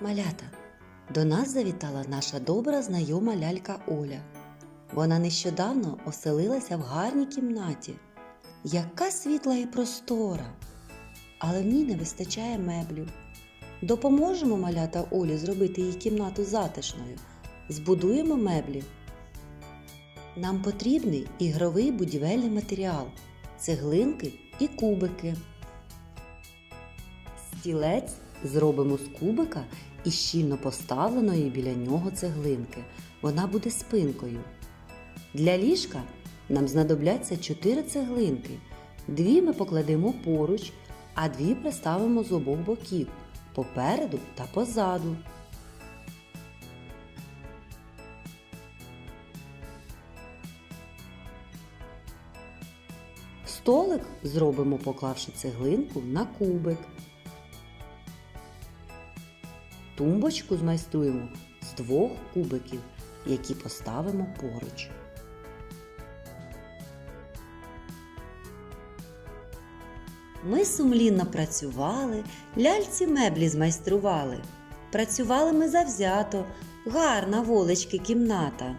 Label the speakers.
Speaker 1: Малята, до нас завітала наша добра знайома лялька Оля. Вона нещодавно оселилася в гарній кімнаті. Яка світла і простора! Але в ній не вистачає меблів. Допоможемо малята Олі зробити її кімнату затишною. Збудуємо меблі. Нам потрібний ігровий будівельний матеріал, цеглинки і кубики. Стілець зробимо з кубика і щільно поставленої біля нього цеглинки. Вона буде спинкою. Для ліжка нам знадобляться 4 цеглинки. Дві ми покладемо поруч, а дві приставимо з обох боків попереду та позаду. Столик зробимо, поклавши цеглинку на кубик. Тумбочку змайструємо з двох кубиків, які поставимо поруч. Ми сумлінно працювали, ляльці меблі змайстрували. Працювали ми завзято, гарна волечки кімната.